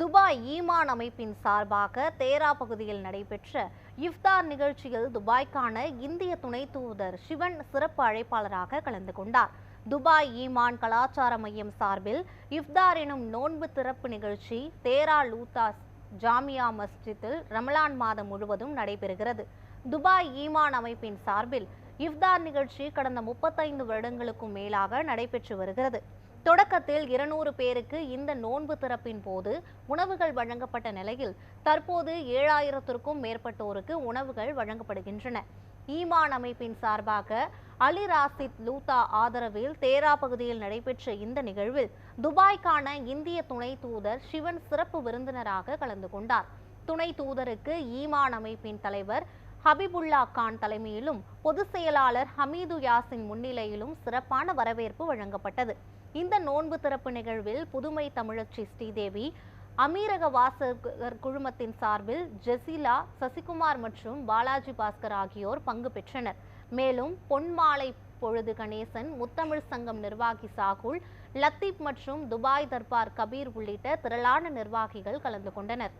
Dubai ஈமான் அமைப்பின் சார்பாக தேரா பகுதியில் நடைபெற்ற இஃப்தார் நிகழ்ச்சியில் துபாய்க்கான இந்திய துணை தூதர் சிவன் சிறப்பு அழைப்பாளராக கலந்து கொண்டார். துபாய் ஈமான் கலாச்சார மையம் சார்பில் இஃப்தார் எனும் நோன்பு திறப்பு நிகழ்ச்சி தேரா லூத்தாஸ் ஜாமியா மஸ்ஜித்தில் ரமலான் மாதம் முழுவதும் நடைபெறுகிறது. துபாய் ஈமான் அமைப்பின் சார்பில் இஃப்தார் நிகழ்ச்சி கடந்த முப்பத்தைந்து வருடங்களுக்கும் மேலாக நடைபெற்று வருகிறது. தொடக்கத்தில் இருநூறு பேருக்கு இந்த நோன்பு திறப்பின் போது உணவுகள் வழங்கப்பட்ட நிலையில் தற்போது ஏழாயிரத்திற்கும் மேற்பட்டோருக்கு உணவுகள் வழங்கப்படுகின்றன. ஈமான் அமைப்பின் சார்பாக அலி ராசித் லூத்தா ஆதரவில் தேரா பகுதியில் நடைபெற்ற இந்த நிகழ்வில் துபாய்க்கான இந்திய துணை தூதர் சிவன் சிறப்பு விருந்தினராக கலந்து கொண்டார். துணை தூதருக்கு ஈமான் அமைப்பின் தலைவர் ஹபிபுல்லா கான் தலைமையிலும் பொதுச் செயலாளர் ஹமீது யாசின் முன்னிலையிலும் சிறப்பான வரவேற்பு வழங்கப்பட்டது. இந்த நோன்பு திறப்பு நிகழ்வில் புதுமை தமிழச்சி ஸ்ரீதேவி அமீரக வாசகர் குழுமத்தின் சார்பில் ஜெசிலா சசிகுமார் மற்றும் பாலாஜி பாஸ்கர் ஆகியோர் பங்கு பெற்றனர். மேலும் பொன்மாலை பொழுது கணேசன் முத்தமிழ் சங்கம் நிர்வாகி சாகுல் லத்தீப் மற்றும் துபாய் தர்பார் கபீர் உள்ளிட்ட திரளான நிர்வாகிகள் கலந்து கொண்டனர்.